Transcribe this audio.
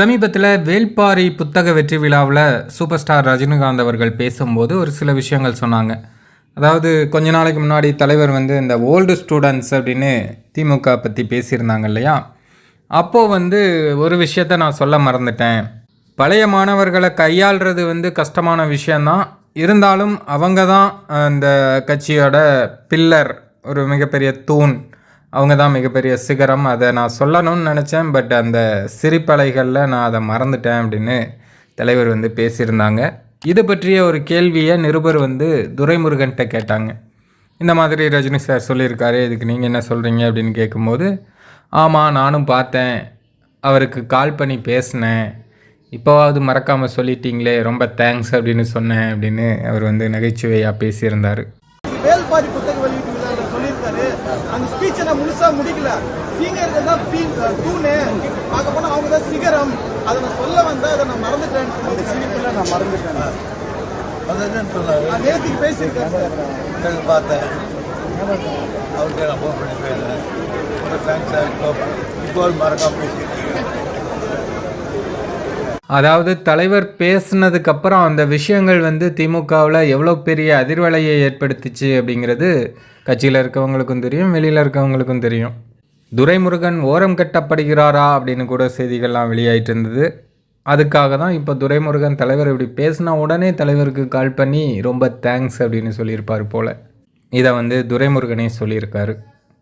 சமீபத்தில் வேல்பாரி புத்தக வெற்றி விழாவில் சூப்பர் ஸ்டார் ரஜினிகாந்த் அவர்கள் பேசும்போது ஒரு சில விஷயங்கள் சொன்னாங்க. அதாவது கொஞ்ச நாளைக்கு முன்னாடி தலைவர் வந்து இந்த ஓல்டு ஸ்டூடெண்ட்ஸ் அப்படின்னு திமுக பற்றி பேசியிருந்தாங்க இல்லையா? அப்போது வந்து ஒரு விஷயத்த நான் சொல்ல மறந்துட்டேன். பழைய மாணவர்களை கையாள்றது வந்து கஷ்டமான விஷயந்தான் இருந்தாலும் அவங்க தான் அந்த கட்சியோட பில்லர் ஒரு மிகப்பெரிய தூண். அவங்க தான் மிகப்பெரிய சிகரம். அதை நான் சொல்லணும்னு நினச்சேன். பட் அந்த சிரிப்பலைகளில் நான் அதை மறந்துட்டேன் அப்படின்னு தலைவர் வந்து பேசியிருந்தாங்க. இது பற்றிய ஒரு கேள்வியை நிருபர் வந்து துரைமுருகன்கிட்ட கேட்டாங்க. இந்த மாதிரி ரஜினி சார் சொல்லியிருக்காரு. இதுக்கு நீங்கள் என்ன சொல்கிறீங்க அப்படின்னு கேட்கும்போது ஆமாம் நானும் பார்த்தேன். அவருக்கு கால் பண்ணி பேசினேன். இப்போவாவது மறக்காமல் சொல்லிட்டீங்களே. ரொம்ப தேங்க்ஸ் அப்படின்னு சொன்னேன் அப்படின்னு அவர் வந்து நகைச்சுவையாக பேசியிருந்தார். புத்தக வெளியீட்டு விழாவில் சொல்லியிருக்காரு. அந்த ஸ்பீச்சை நான் முழுசா முடிக்கல. சீனியர்கள் தான் தூணு. பார்க்க போனா அவங்க தான் சிகரம். அதை நான் சொல்ல வந்தேன் அதை நான் மறந்துட்டேன். அந்த சிரிப்புல நான் மறந்துட்டேன். அது என்னன்னு சொன்னாரு? நேற்றுக்கு பேசியிருக்கேன். பார்த்தேன். அவர்கிட்ட நான் ஃபோன் பண்ணி ரொம்ப தேங்க்ஸ் இப்போ மறக்காம பேசியிருக்கீங்க அதாவது தலைவர் பேசுனதுக்கப்புறம் அந்த விஷயங்கள் வந்து திமுகவில் எவ்வளோ பெரிய அதிர்வலையை ஏற்படுத்திச்சு அப்படிங்கிறது கட்சியில் இருக்கவங்களுக்கும் தெரியும் வெளியில் இருக்கவங்களுக்கும் தெரியும். துரைமுருகன் ஓரம் கட்டப்படுகிறாரா அப்படின்னு கூட செய்திகள்லாம் வெளியாயிட்டு இருந்தது. அதுக்காக தான் இப்போ துரைமுருகன் தலைவர் இப்படி பேசின உடனே தலைவருக்கு கால் பண்ணி ரொம்ப தேங்க்ஸ் அப்படின்னு சொல்லியிருப்பார் போல். இதை வந்து துரைமுருகனே சொல்லியிருக்காரு.